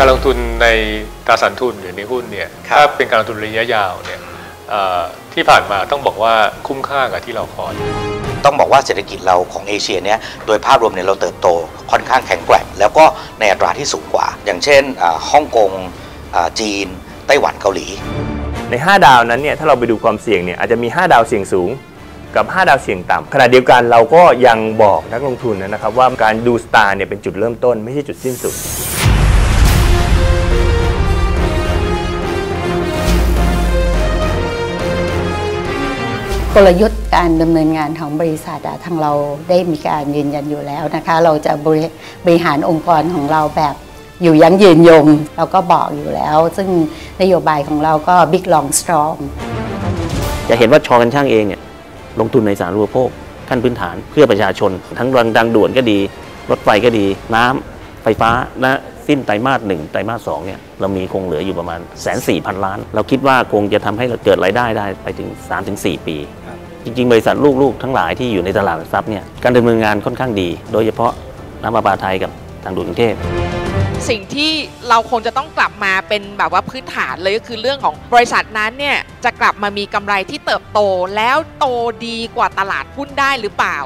การลงทุนในตราสารทุนหรือในหุ้นเนี่ยครับถ้าเป็นการลงทุนระยะยาวเนี่ยเอ่อที่ผ่านมาต้องบอกว่าคุ้มค่ากับที่เราคอยต้องบอกว่าเศรษฐกิจเราของเอเชียเนี่ยโดยภาพรวมเนี่ยเราเติบโตค่อนข้างแข็งแกร่ง แล้วก็ในอัตราที่สูงกว่า อย่างเช่นอ่าฮ่องกงอ่าจีน ไต้หวันเกาหลี ใน 5 ดาวนั้นเนี่ยถ้าเราไปดูความเสี่ยงเนี่ยอาจจะมี 5 ดาวเสี่ยงสูงกับ 5 ดาวเสี่ยงต่ำขณะเดียวกันเราก็ยังบอกนักลงทุนนะครับว่าการดูสตาร์เนี่ยเป็นจุดเริ่มต้นไม่ใช่จุดสิ้นสุด กลยุทธ์การดำเนินงานของบริษัททางเราได้มีการยืนยันอยู่แล้วนะคะ เราจะบริบรหารองค์กรของเราแบบอยู่ยั้งยืนยงเราก็บอกอยู่แล้ว ซึ่งนโยบายของเราก็ Big Long Strong จะเห็นว่าชอกันช่างเองเนี่ยลงทุนในสาธารณูปโภคขั้นพื้นฐานเพื่อประชาชน ทั้งรางดังด่วนก็ดี รถไฟก็ดี น้ำไฟฟ้าและสิ้นไตรมาสหนึ่งไตรมาสสองเนี่ยเรามีคงเหลืออยู่ประมาณแสนสี่พันล้าน เราคิดว่าคงจะทำให้เราเกิดรายได้ได้ไปถึง 3-4 ปี จริง ๆ บริษัทลูกๆ ทั้งหลายที่อยู่ในตลาดหลักทรัพย์เนี่ยการดำเนินงานค่อนข้างดี โดยเฉพาะน้ำประปาไทยกับทางด่วนกรุงเทพสิ่งที่เราคงจะต้องกลับมาเป็นแบบว่าพื้นฐานเลยก็คือเรื่องของบริษัทนั้นเนี่ยจะกลับมามีกำไรที่เติบโตแล้วโตดีกว่าตลาดหุ้นได้หรือเปล่า